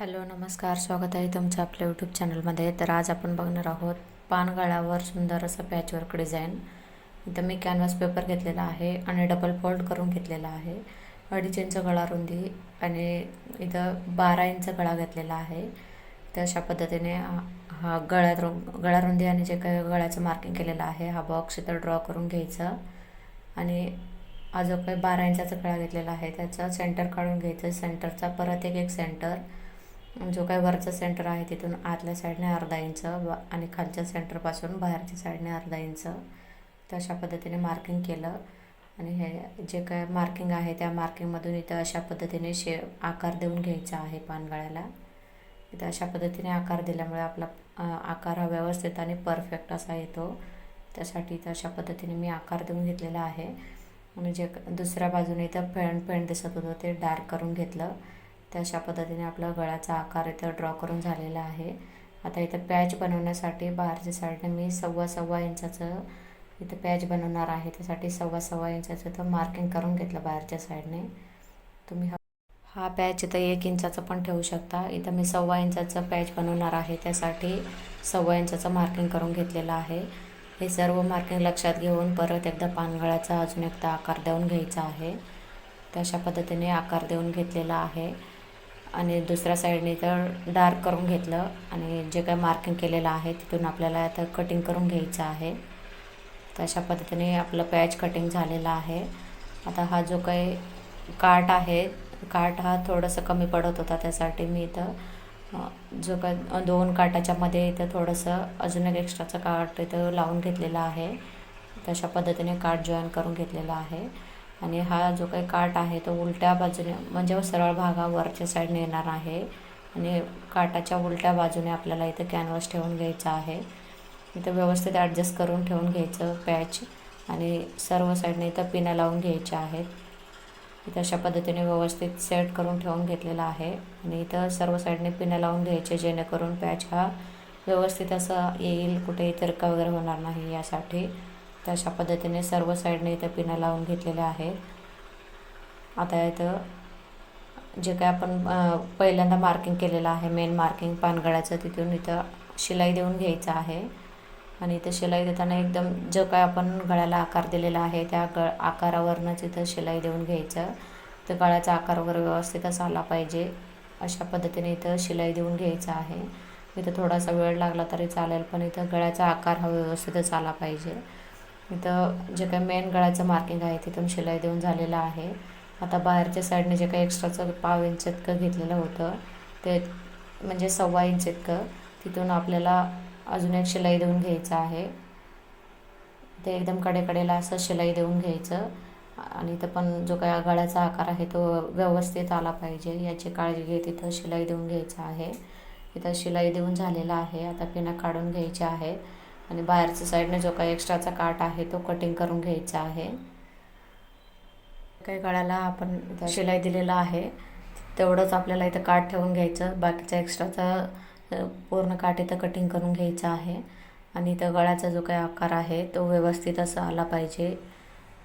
Hello नमस्कार. स्वागत आहे तुमचं आपल्या यूट्यूब चॅनलमध्ये तर आज आपण बघणार आहोत पानगळावर सुंदर असं पॅचवर्क डिझाईन इथं मी कॅनव्हास पेपर घेतलेला आहे आणि डबल फोल्ड करून घेतलेला आहे. अडीच इंच गळा रुंदी आणि इथं बारा इंच गळा घेतलेला आहे. तर अशा पद्धतीने हा- हा गळ्यात रु- गळा रुंदी आणि जे काही गळ्याचं मार्किंग केलेलं आहे हा बॉक्स इथं ड्रॉ करून घ्यायचा. आणि हा जो काही बारा इंचाचा गळा घेतलेला आहे त्याचा सेंटर काढून घ्यायचं. सेंटरचा परत एक एक सेंटर जो काही वरचा सेंटर आहे तिथून आतल्या साईडने अर्धा इंच व- आणि खालच्या सेंटरपासून बाहेरच्या साईडने अर्धा इंच तर अशा पद्धतीने मार्किंग केलं. आणि हे जे काय मार्किंग आहे त्या मार्किंगमधून इथं अशा पद्धतीने शे आकार देऊन घ्यायचा आहे पानगळ्याला. इथं अशा पद्धतीने आकार दिल्यामुळे आपला आकार हा व्यवस्थित आणि परफेक्ट असा येतो. त्यासाठी इथं अशा पद्धतीने मी आकार देऊन घेतलेला आहे. आणि जे क- दुसऱ्या बाजूने इथं फेंड फेंड दिसत होतं ते डार्क करून घेतलं. तर अशा पद्धतीने आपला गळ्याचा आकार इथं ड्रॉ करून झालेला आहे. आता इथं पॅच बनवण्यासाठी बाहेरच्या साईडने मी सव्वा सव्वा इंचाचं इथं पॅच बनवणार आहे. त्यासाठी सव्वा सव्वा इंचाचं इथं मार्किंग करून घेतलं बाहेरच्या साईडने तुम्ही हा हा पॅच इथं एक इंचाचं पण ठेवू शकता. इथं मी सव्वा इंचाचं पॅच बनवणार आहे. त्यासाठी सव्वा इंचाचं मार्किंग करून घेतलेलं आहे. हे सर्व मार्किंग लक्षात घेऊन परत एकदा पानगळाचा अजून एकदा आकार देऊन घ्यायचा आहे. तशा पद्धतीने आकार देऊन घेतलेला आहे. आणि दुसऱ्या साईडने तर डार्क करून घेतलं आणि जे काही मार्किंग केलेलं आहे तिथून आपल्याला आता कटिंग करून घ्यायचं आहे. तर अशा पद्धतीने आपलं पॅच कटिंग झालेलं आहे. आता हा जो काही काट आहे काट हा थोडंसं कमी पडत होता त्यासाठी मी इथं जो काय दोन काटाच्या मध्ये इथं थोडंसं अजून एक एक्स्ट्राचं काट इथं लावून घेतलेलं आहे. तशा पद्धतीने काट जॉईन करून घेतलेला आहे. आणि हा जो काही काट आहे तो उलट्या बाजूने म्हणजे सरळ भागा वरच्या साईडने येणार आहे. आणि काटाच्या उलट्या बाजूने आपल्याला इथं कॅनव्हास ठेवून घ्यायचा आहे. इथं व्यवस्थित ॲडजस्ट करून ठेवून घ्यायचं पॅच आणि सर्व साईडने इथं पिनं लावून घ्यायच्या आहेत. इथं अशा पद्धतीने व्यवस्थित सेट करून ठेवून घेतलेला आहे. आणि इथं सर्व साईडने पिनं लावून घ्यायचे जेणेकरून पॅच हा व्यवस्थित असा येईल कुठेही तिरका वगैरे होणार नाही यासाठी. तर अशा पद्धतीने सर्व साईडने इथं पिनं लावून घेतलेल्या आहेत. आता इथं जे काय आपण पहिल्यांदा मार्किंग केलेलं आहे मेन मार्किंग पानगळ्याचं तिथून इथं शिलाई देऊन घ्यायचं आहे. आणि इथं शिलाई देताना एकदम जो काय आपण गळ्याला आकार दिलेला आहे त्या ग आकारावरनंच इथं शिलाई देऊन घ्यायचं. तर गळ्याचा आकार वगैरे व्यवस्थितच आला पाहिजे. अशा पद्धतीने इथं शिलाई देऊन घ्यायचं आहे. इथं थोडासा वेळ लागला तरी चालेल पण इथं गळ्याचा आकार हा व्यवस्थितच आला पाहिजे. इथं जे काही मेन गळ्याचं मार्किंग आहे तिथून शिलाई देऊन झालेलं आहे. आता बाहेरच्या साईडने जे काही एक्स्ट्राचं पाव इंच इतकं घेतलेलं होतं ते म्हणजे सव्वा इंच इतकं तिथून आपल्याला अजून एक शिलाई देऊन घ्यायचं आहे. ते एकदम कडेकडेला असं शिलाई देऊन घ्यायचं. आणि इथं पण जो काय गळ्याचा आकार आहे तो व्यवस्थित आला पाहिजे. याची काळजी घेत इथं शिलाई देऊन घ्यायचं आहे. इथं शिलाई देऊन झालेला आहे. आता पिना काढून घ्यायचे आहे. आणि बाहेरच्या साईडने जो काही एक्स्ट्राचा काट आहे तो कटिंग करून घ्यायचा आहे. काही गळ्याला आपण शिलाई दिलेला आहे. तेवढंच आपल्याला इथं काठ ठेवून घ्यायचं. बाकीचा एक्स्ट्राचा पूर्ण काठ इथं कटिंग करून घ्यायचा आहे. आणि इथं गळ्याचा जो काही आकार आहे तो व्यवस्थित असा आला पाहिजे.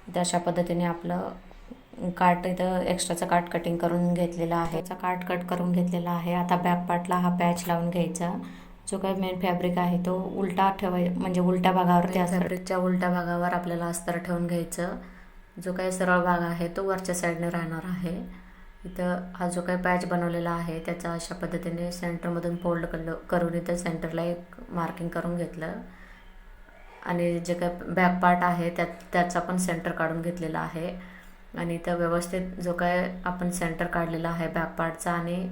इथं अशा पद्धतीने आपलं काठ इथं एक्स्ट्राचा काठ कटिंग करून घेतलेला आहे. त्याचा काठ कट करून घेतलेला आहे. आता बॅक पार्टला हा पॅच लावून घ्यायचा. जो काही मेन फॅब्रिक आहे तो उलटा ठेवाय म्हणजे उलट्या भागावर त्या फॅब्रिकच्या उलट्या भागावर आपल्याला अस्तर ठेवून घ्यायचं. जो काही सरळ भाग आहे तो वरच्या साईडने राहणार आहे. इथं हा जो काही पॅच बनवलेला आहे त्याचा अशा पद्धतीने सेंटरमधून फोल्ड करलं करून इथं सेंटरला एक मार्किंग करून घेतलं. आणि जे काही बॅक पार्ट आहे त्यात त्याचा पण सेंटर काढून घेतलेला आहे. आणि इथं व्यवस्थित जो काय आपण सेंटर काढलेला आहे बॅक पार्टचा आणि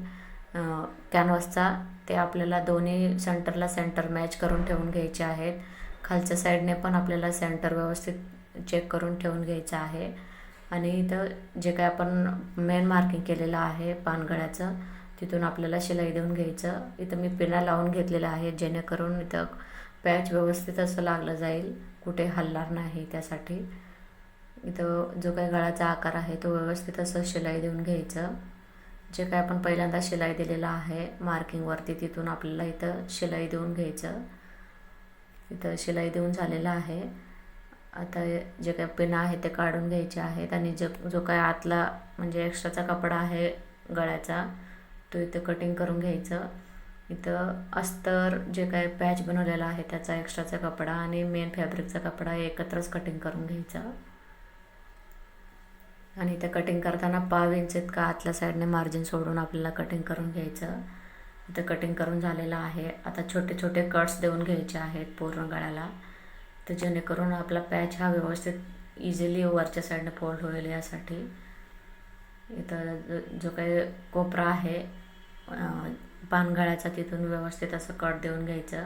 कॅनव्हासचा ते आपल्याला दोन्ही सेंटरला सेंटर मॅच करून ठेवून घ्यायचे आहेत. खालच्या साईडने पण आपल्याला सेंटर व्यवस्थित चेक करून ठेवून घ्यायचं आहे. आणि इथं जे काय आपण मेन मार्किंग केलेलं आहे पानगळ्याचं तिथून आपल्याला शिलाई देऊन घ्यायचं. इथं मी पिना लावून घेतलेलं आहे जेणेकरून इथं पॅच व्यवस्थित असं लागलं जाईल. कुठे हलणार नाही त्यासाठी. इथं जो काही गळाचा आकार आहे तो व्यवस्थित असं शिलाई देऊन घ्यायचं. जे काय आपण पहिल्यांदा शिलाई दिलेलं आहे मार्किंगवरती तिथून आपल्याला इथं शिलाई देऊन घ्यायचं. इथं शिलाई देऊन झालेलं आहे. आता जे काही पिनं आहे ते काढून घ्यायचे आहेत आणि जो जो काय आतला म्हणजे एक्स्ट्राचा कपडा आहे गळ्याचा तो इथं कटिंग करून घ्यायचं. इथं अस्तर जे काय पॅच बनवलेला आहे त्याचा एक्स्ट्राचा कपडा आणि मेन फॅब्रिकचा कपडा एकत्रच कटिंग करून घ्यायचा. आणि इथं कटिंग करताना पाव इंच इतका आतल्या साईडने मार्जिन सोडून आपल्याला कटिंग करून घ्यायचं? इथं कटिंग करून झालेलं आहे. आता छोटे छोटे कट्स देऊन घ्यायचे आहेत पूर्ण गळ्याला. तर जेणेकरून आपला पॅच हा व्यवस्थित इझिली वरच्या साईडने फोल्ड होईल यासाठी. इथं जो- जो काही कोपरा आहे पानगळ्याचा तिथून व्यवस्थित असं कट देऊन घ्यायचं.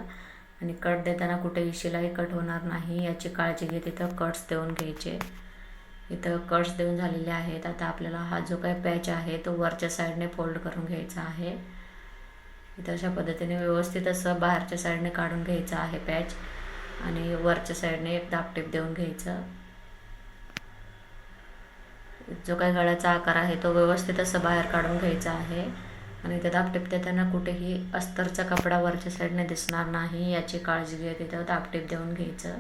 आणि कट देताना कुठेही शिलाई कट होणार नाही याची काळजी घेत इथं कट्स देऊन घ्यायचे. इथं कट्स देऊन झालेले आहेत. आता आपल्याला हा जो काही पॅच आहे तो वरच्या साईडने फोल्ड करून घ्यायचा आहे. इथं अशा पद्धतीने व्यवस्थित असं बाहेरच्या साईडने काढून घ्यायचं आहे पॅच आणि वरच्या साईडने एक दापटीप देऊन घ्यायचं. जो काही गळ्याचा आकार आहे तो व्यवस्थित असं बाहेर काढून घ्यायचा आहे. आणि इथं दापटीप देताना कुठेही अस्तरचा कपडा वरच्या साईडने दिसणार नाही याची काळजी घेत इथं दापटीप देऊन घ्यायचं.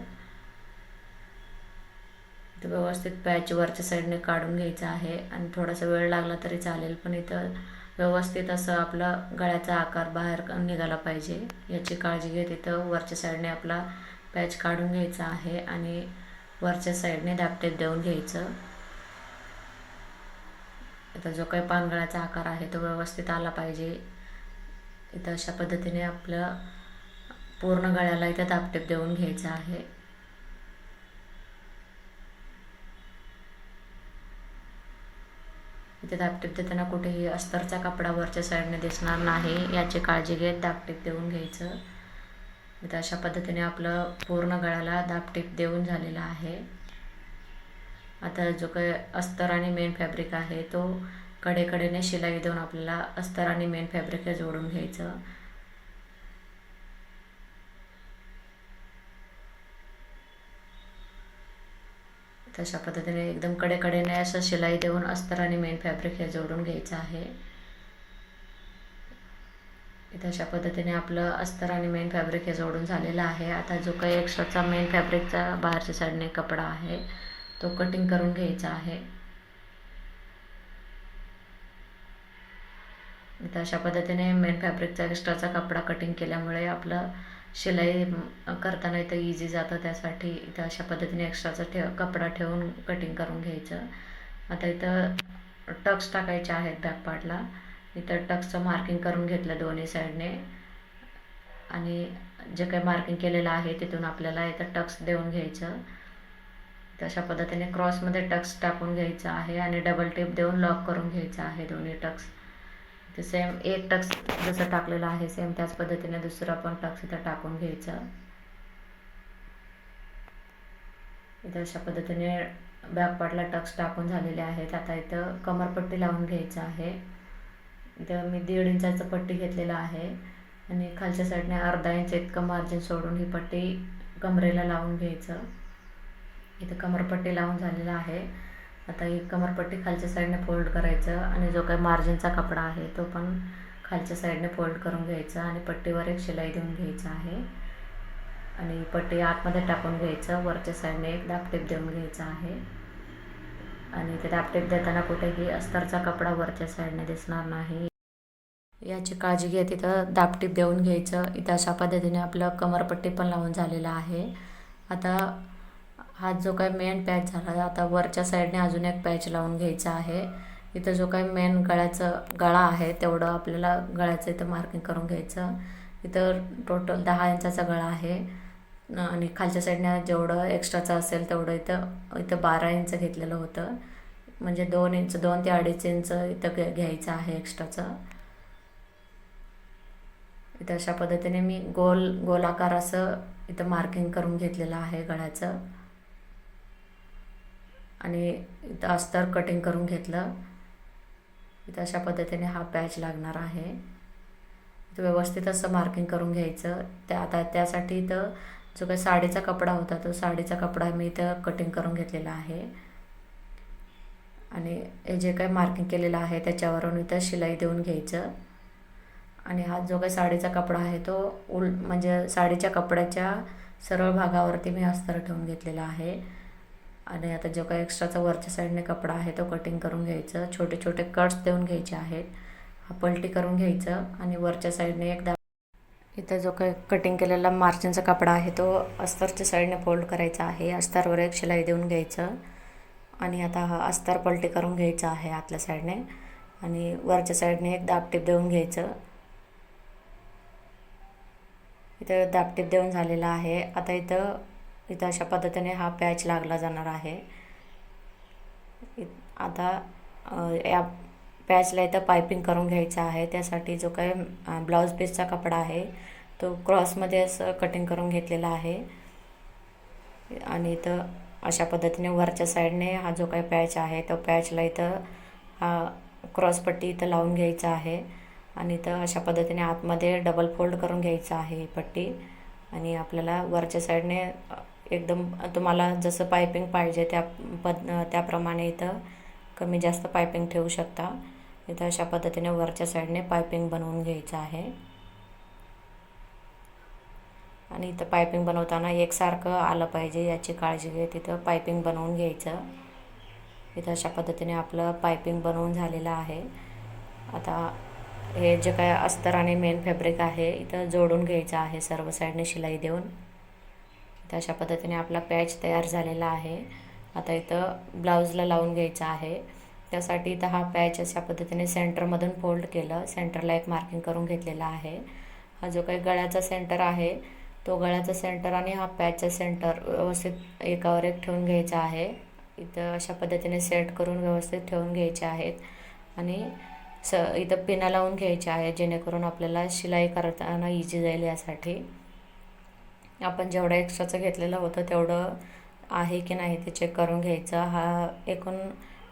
ते व्यवस्थित पॅच वरच्या साईडने काढून घ्यायचं आहे. आणि थोडासा वेळ लागला तरी चालेल पण इथं व्यवस्थित असं आपला गळ्याचा आकार बाहेर निघाला पाहिजे. याची काळजी घेत इथं वरच्या साईडने आपला पॅच काढून घ्यायचा आहे आणि वरच्या साईडने दापटेप देऊन घ्यायचं. इथं जो काही पानगळ्याचा आकार आहे तो व्यवस्थित आला पाहिजे. इथं अशा पद्धतीने आपलं पूर्ण गळ्याला इथं दापटेप देऊन घ्यायचं आहे. इथे दापटीप देताना कुठेही अस्तरचा कपडा वरच्या साईडने दिसणार नाही याची काळजी घेत दाबटीप देऊन घ्यायचं. इथं अशा पद्धतीने आपलं पूर्ण गळ्याला दाबटीप देऊन झालेला आहे. आता जो काही अस्तर आणि मेन फॅब्रिक आहे तो कडेकडेने शिलाई देऊन आपल्याला अस्तर आणि मेन फॅब्रिक हे जोडून घ्यायचं. तशा पद्धतीने एकदम कडेकडेने असं शिलाई देऊन अस्तर आणि मेन फॅब्रिक हे जोडून घ्यायचं आहे. इथं अशा पद्धतीने आपलं अस्तर आणि मेन फॅब्रिक हे जोडून झालेलं आहे. आता जो काही एक्स्ट्राचा मेन फॅब्रिकचा बाहेरच्या साईडने कपडा आहे तो कटिंग करून घ्यायचा आहे. इथं अशा पद्धतीने मेन फॅब्रिकचा एक्स्ट्राचा कपडा कटिंग केल्यामुळे आपलं शिलाई करताना इथं इझी जातं. त्यासाठी इथं अशा पद्धतीने एक्स्ट्राचा ठेव कपडा ठेवून कटिंग करून घ्यायचं. आता इथं टक्स टाकायचे आहेत बॅक पार्टला इथं टक्सचं मार्किंग करून घेतलं दोन्ही साईडने आणि जे काही मार्किंग केलेलं आहे तिथून आपल्याला इथं टक्स देऊन घ्यायचं. तशा पद्धतीने क्रॉसमध्ये टक्स टाकून घ्यायचं आहे आणि डबल टेप देऊन लॉक करून घ्यायचं आहे दोन्ही टक्स ते सेम एक टक्स जसं टाकलेलं आहे सेम त्याच पद्धतीने दुसरा पण टक्स इथं टाकून घ्यायचं. इथं अशा पद्धतीने बॅक पार्टला टक्स टाकून झालेले आहेत. आता इथं कमरपट्टी लावून घ्यायचं आहे. इथं मी दीड इंचाचं पट्टी घेतलेलं आहे. आणि खालच्या साईडने अर्धा इंच इतकं मार्जिन सोडून ही पट्टी कमरेला लावून घ्यायचं. इथं कमरपट्टी लावून झालेलं आहे. आता ही कमरपट्टी खालच्या साईडने फोल्ड करायचं आणि जो काही मार्जिनचा कपडा आहे तो पण खालच्या साईडने फोल्ड करून घ्यायचा आणि पट्टीवर एक शिलाई देऊन घ्यायचं आहे. आणि पट्टी आतमध्ये टाकून घ्यायचं वरच्या साईडने एक दापटेप देऊन घ्यायचा आहे. आणि ते दापटेप देताना कुठेही अस्तरचा कपडा वरच्या साईडने दिसणार नाही. याची काळजी घेत इथं दापटीप देऊन घ्यायचं. इथं अशा पद्धतीने आपलं कमरपट्टी पण लावून झालेलं आहे. आता हा जो काय मेन पॅच झाला आता वरच्या साईडने अजून एक पॅच लावून घ्यायचा आहे. इथं जो काय मेन गळ्याचं गळा आहे तेवढं आपल्याला गळ्याचं इथं मार्किंग करून घ्यायचं. इथं टोटल दहा इंचाचा गळा आहे. आणि खालच्या साईडने जेवढं एक्स्ट्राचं असेल तेवढं इथं इथं बारा इंच घेतलेलं होतं. म्हणजे दोन इंच दोन ते अडीच इंच इथं घ्यायचं आहे एक्स्ट्राचं इथं अशा पद्धतीने मी गोल गोलाकार असं इथं मार्किंग करून घेतलेलं आहे गळ्याचं. आणि इथं अस्तर कटिंग करून घेतलं. इथं अशा पद्धतीने हा पॅच लागणार आहे. इथं व्यवस्थित असं मार्किंग करून घ्यायचं. त्या आता त्यासाठी इथं जो काही साडीचा कपडा होता तो साडीचा कपडा मी इथं कटिंग करून घेतलेला आहे. आणि हे जे काही मार्किंग केलेलं आहे त्याच्यावरून इथं शिलाई देऊन घ्यायचं. आणि हा जो काही साडीचा कपडा आहे तो उल म्हणजे साडीच्या कपड्याच्या सरळ भागावरती मी अस्तर ठेवून घेतलेला आहे. आणि आता जो काही एक्स्ट्राचा वरच्या साईडने कपडा आहे तो कटिंग करून घ्यायचं. छोटे छोटे कट्स देऊन घ्यायचे आहेत. हा पलटी करून घ्यायचं आणि वरच्या साईडने एकदा इथं जो काही कटिंग केलेला मार्जिनचा कपडा आहे तो अस्तरच्या साईडने फोल्ड करायचा आहे. अस्तरवर एक शिलाई देऊन घ्यायचं. आणि आता हा अस्तर पलटी करून घ्यायचा आहे आतल्या साईडने आणि वरच्या साईडने एक दाबटीप देऊन घ्यायचं. इथं दाबटीप देऊन झालेला आहे. आता इथं इथं अशा पद्धतीने हा पॅच लागला जाणार आहे. आता या पॅचला इथं पायपिंग करून घ्यायचं आहे. त्यासाठी जो काही ब्लाऊज पीसचा कपडा आहे तो क्रॉसमध्ये असं कटिंग करून घेतलेला आहे. आणि इथं अशा पद्धतीने वरच्या साईडने हा जो काही पॅच आहे तो पॅचला इथं हा क्रॉसपट्टी इथं लावून घ्यायचा आहे. आणि इथं अशा पद्धतीने आतमध्ये डबल फोल्ड करून घ्यायचं आहे ही पट्टी. आणि आपल्याला वरच्या साईडने एकदम तुम्हाला जसं पायपिंग पाहिजे त्या पद त्याप्रमाणे इथं कमी जास्त पायपिंग ठेवू शकता. इथं अशा पद्धतीने वरच्या साईडने पायपिंग बनवून घ्यायचं आहे. आणि इथं पायपिंग बनवताना एकसारखं आलं पाहिजे याची काळजी घे तिथं पायपिंग बनवून घ्यायचं. इथं अशा पद्धतीने आपलं पायपिंग बनवून झालेलं आहे. आता हे जे काय अस्तर आणि मेन फॅब्रिक आहे इथं जोडून घ्यायचं आहे सर्व साईडने शिलाई देऊन. तर अशा पद्धतीने आपला पॅच तयार झालेला आहे. आता इथं ब्लाऊजला लावून घ्यायचा आहे. त्यासाठी इथं हा पॅच अशा पद्धतीने सेंटरमधून फोल्ड केलं. सेंटरला एक मार्किंग करून घेतलेला आहे. हा जो काही गळ्याचा सेंटर आहे तो गळ्याचा सेंटर आणि हा पॅचचा सेंटर व्यवस्थित एकावर एक ठेवून घ्यायचा आहे. इथं अशा पद्धतीने सेट करून व्यवस्थित ठेवून घ्यायचे आहेत. आणि स इथं पिना लावून घ्यायच्या आहेत जेणेकरून आपल्याला शिलाई करताना इझी जाईल यासाठी. आपण जेवढं एक्स्ट्राचं घेतलेलं होतं तेवढं आहे की नाही ते चेक करून घ्यायचं. हा एकूण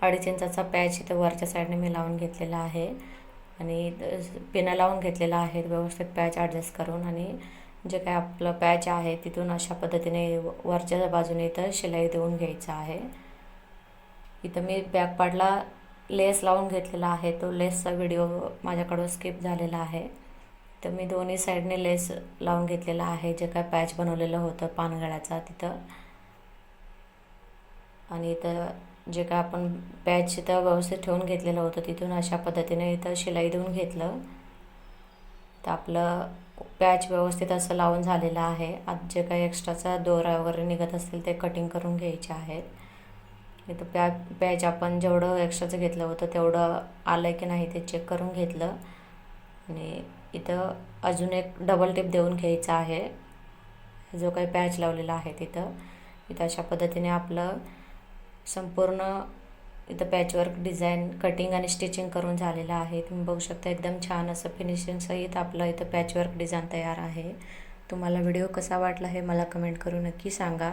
अडीच इंचाचा पॅच इथं वरच्या साईडने मी लावून घेतलेला आहे. आणि पिनं लावून घेतलेला आहे व्यवस्थित पॅच ॲडजस्ट करून. आणि जे काय आपलं पॅच आहे तिथून अशा पद्धतीने वरच्या बाजूने इथं शिलाई देऊन घ्यायचं आहे. इथं मी बॅक पार्टला लेस लावून घेतलेला आहे. तो लेसचा व्हिडिओ माझ्याकडून स्किप झालेला आहे. तर मी दोन्ही साईडने लेस लावून घेतलेला आहे. जे काय पॅच बनवलेलं होतं पानगळ्याचा तिथं. आणि इथं जे काय आपण पॅच इथं व्यवस्थित ठेवून घेतलेलं होतं तिथून अशा पद्धतीने इथं शिलाई देऊन घेतलं. तर आपलं पॅच व्यवस्थित असं लावून झालेलं आहे. आज जे काही एक्स्ट्राचा दोरा वगैरे निघत असतील ते कटिंग करून घ्यायचे आहेत. इथं पॅ पॅच आपण जेवढं एक्स्ट्राचं घेतलं होतं तेवढं आलं आहे की नाही ते चेक करून घेतलं. आणि इथं अजून एक डबल टिप देऊन घ्यायचा आहे. जो काही पॅच लावलेला आहे तिथं. इथं अशा पद्धतीने आपलं संपूर्ण इथं पॅचवर्क डिझाईन कटिंग आणि स्टिचिंग करून झालेलं आहे. तुम्ही बघू शकता एकदम छान असं फिनिशिंगसहित आपलं इथं पॅचवर्क डिझाईन तयार आहे. तुम्हाला व्हिडिओ कसा वाटला हे मला कमेंट करून नक्की सांगा.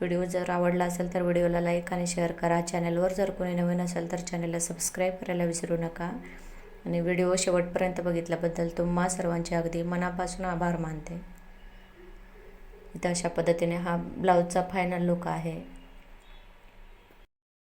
व्हिडिओ जर आवडला असेल तर व्हिडिओला लाईक आणि शेअर करा. चॅनलवर जर कोणी नवीन असेल तर चॅनलला सबस्क्राईब करायला विसरू नका. आणि व्हिडिओ शेवटपर्यंत बघितल्याबद्दल तुम्हा सर्वांचे अगदी मनापासून आभार मानते. इथं अशा पद्धतीने हा ब्लाऊजचा फायनल लुक आहे.